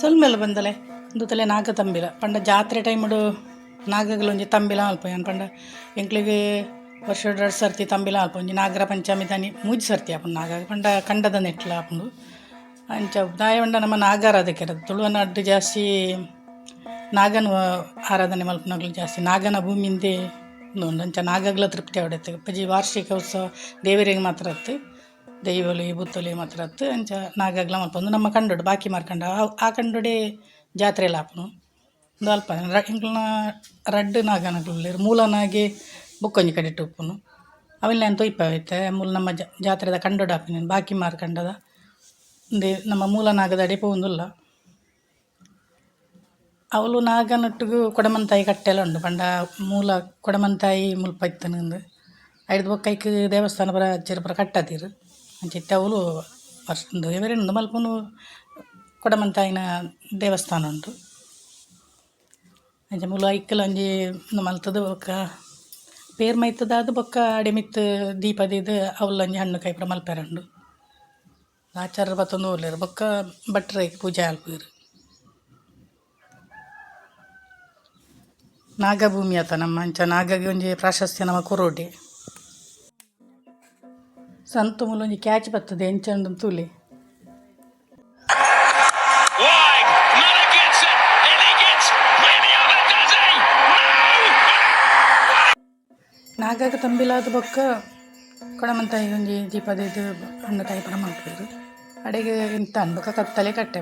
ಸೊಲ್ಮೆಲ್ಲ ಬಂದಲೆ. ದೂತಲೆ ನಾಗ ತಂಬಿಲ ಪಂಡ ಜಾತ್ರೆ ಟೈಮಡು ನಾಗಗಳು ಒಂಜಿ ತಂಬಿಲ ಅಲ್ಪ ಪಂಡ ಎಂಕ್ಲಿಗೆ ವರ್ಷ ಎರಡು ಸರ್ತಿ ತಂಬಿಲ ಅಲ್ಪ. ಒಂಜಿ ನಾಗರ ಪಂಚಮಿ ದಾನಿ ಮೂಜಿ ಸರ್ತಿ ಆಪುಂಡು ನಾಗ ಪಂಡ ಕಂಡದ ನೆಟ್ಲ ಆಪುಂಡು ಅಂಚ ದಾಯ ಪಂಡ ನಮ್ಮ ನಾಗಾರಾಧಕರ ತುಳುವನ ಅಡ್ಡು ಜಾಸ್ತಿ ನಾಗನ ಆರಾಧನೆ ಮಲ್ಪನಗಳು ಜಾಸ್ತಿ. ನಾಗನ ಉಂಡು ಅಂಚ ನಾಗಗಳ ತೃಪ್ತಿ ಆಡತ್ತೆ ಅಪ್ಪಾಜಿ ವಾರ್ಷಿಕ ಉತ್ಸವ ದೇವರಿಗೆ ಮಾತ್ರ ಅತ್ತು. ದೈವಲಿ ಬುತ್ತಲಿ ಮಾತ್ರ ಅತ್ತು ಅಂಚ ನಾಗಗಳ ಮಲ್ಪೊಂದು ನಮ್ಮ ಕಂಡೋಡು ಬಾಕಿ ಮಾರ್ಕಂಡ ಆ- ಕಂಡೋಡೆ ಜಾತ್ರೆ ಎಲ್ಲ ಆಪುನು. ಒಂದು ಅಲ್ಪ ಇಂಕ್ಲನ ರಡ್ಡು ನಾಗನಗಳು ಮೂಲನಾಗಿ ಬುಕ್ಕೊಂಜಿ ಕಡೆ ಉಪ್ಪುನು. ಅವೆಲ್ಲ ಅಂತ ಇಪ್ಪವೈತೆ ಮೂಲ ನಮ್ಮ ಜಾತ್ರೆದ ಕಂಡೋಡು ಆಪಿನ ಬಾಕಿ ಮಾರ್ಕಂಡದ ಒಂದೇ ನಮ್ಮ ಮೂಲ ನಾಗದ ಒಂದಲ್ಲ. ಪೋಂದುಲ್ಲ ಅವಳು ನಾಗನೊಟ್ಟಿಗೂ ಕೊಡಮಂತಾಯಿ ಕಟ್ಟೆಲ್ಲ ಉಂಡು. ಪಂಡ ಮೂಲ ಕೊಡಮಂತಾಯಿ ಮುಲ್ಪ ಇತ್ತನಂದು ಐದು ಬೊಕ್ಕೈಕ್ ದೇವಸ್ಥಾನ ಪರ ಹಚ್ಚಿರ ಪರ ಕಟ್ಟದಿರು ಅವಳು ವರ್ಷ ದೇವರಿಂದ ಮಲ್ಪನು ಕೊಡಮಂತಾಯಿನ ದೇವಸ್ಥಾನ ಉಂಟು ಅಂಚ ಮೂಲ ಐಕ್ಕಲ ಒಂಜಿ ಮಲ್ತದ ಬೊಕ್ಕ ಪೇರ್ ಮೈತದಾದ ಬೊಕ್ಕ ಅಡಿಮಿತ್ ದೀಪದಿದ ಅವಳು ಒಂಜಿ ಹಣ್ಣು ಕೈ ಪುರ ಮಲ್ಪೆರಂಡು ಆಚಾರ ಬತ್ತೊಂದು ಊರ್ಲೇರು ಬೊಕ್ಕ ಭಟ್ರೈಕ್ ಪೂಜೆ ಆಲ್ಪುವೆರ್ ನಾಗಭೂಮಿ ಆತ ನಮ್ಮ ಅಂಚ ನಾಗಗೆ ಒಂಜಿ ಪ್ರಾಶಸ್ತ್ಯ ನಮ್ಮ ಕೊರೋಡೆ of ಕ್ಯಾಚ್ ಬರ್ತದೆ he? ತೂಲಿ ನಾಗಾಗ ತಂಬಿಲಾದ ಬೊಕ್ಕ ಕೊಡಮಂತಾಯಿ ಒಂಜಿ ದೀಪದ ಇದು ಅಣ್ಣ ತಾಯಿ ಪರ ಮಾಡ್ಬೋದು ಅಡೆಗೆ ಇಂತ ಅನ್ಬೇಕ ಕತ್ತಲೆ ಕಟ್ಟೆ.